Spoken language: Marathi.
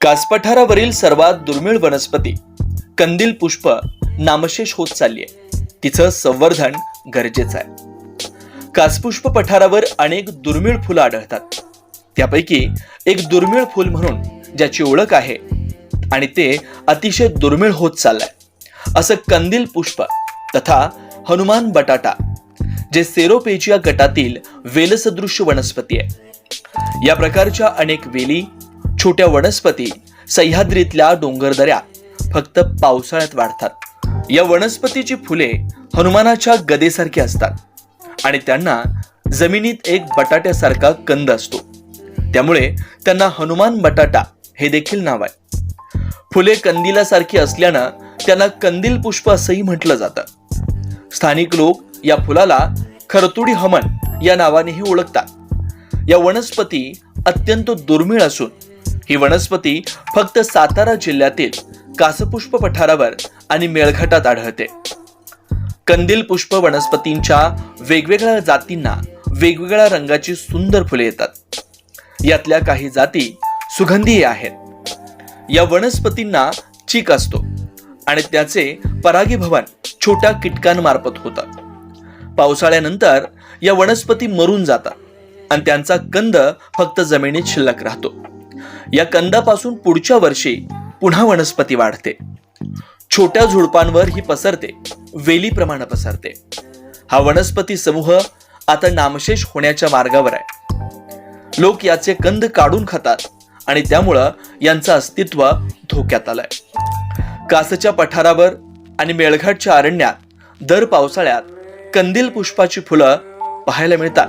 कासपठारावरील सर्वात दुर्मिळ वनस्पती कंदील पुष्प नामशेष होत चालली आहे. तिचं संवर्धन गरजेचं आहे. कासपुष्प पठारावर अनेक दुर्मिळ फुलं आढळतात. त्यापैकी एक दुर्मिळ फूल म्हणून ज्याची ओळख आहे आणि ते अतिशय दुर्मिळ होत चाललंय. असं कंदील पुष्प तथा हनुमान बटाटा जे सेरोपेजिया गटातील वेलसदृश्य वनस्पती आहे. या प्रकारच्या अनेक वेली छोट्या वनस्पती सह्याद्रीतल्या डोंगरदऱ्या फक्त पावसाळ्यात वाढतात. या वनस्पतीची फुले हनुमानाच्या गदेसारखी असतात आणि त्यांना जमिनीत एक बटाट्यासारखा कंद असतो. त्यामुळे त्यांना हनुमान बटाटा हे देखील नाव आहे. फुले कंदिलासारखी असल्यानं त्यांना कंदील पुष्प असंही म्हटलं जातं. स्थानिक लोक या फुलाला खरतुडी हमन या नावानेही ओळखतात. या वनस्पती अत्यंत दुर्मिळ असून ही वनस्पती फक्त सातारा जिल्ह्यातील कासपुष्प पठारावर आणि मेळघाटात आढळते. कंदील पुष्प वनस्पतींच्या वेगवेगळ्या जातींना वेगवेगळ्या रंगाची सुंदर फुले येतात. यातल्या काही जाती सुगंधी आहेत. या वनस्पतींना चीक असतो आणि त्याचे परागीभवन छोट्या कीटकांमार्फत होतात पावसाळ्यानंतर या वनस्पती मरून जातात आणि त्यांचा कंद फक्त जमिनीत शिल्लक राहतो. या कंदापासून पुढच्या वर्षी पुन्हा वनस्पती वाढते. छोट्या झुडपांवर ही पसरते वेलीप्रमाणे पसरते. हा वनस्पती समूह आता नामशेष होण्याच्या मार्गावर आहे. लोक याचे कंद काढून खातात आणि त्यामुळं यांचं अस्तित्व धोक्यात आलंय. कासच्या पठारावर आणि मेळघाटच्या अरण्यात दर पावसाळ्यात कंदील पुष्पाची फुलं पाहायला मिळतात.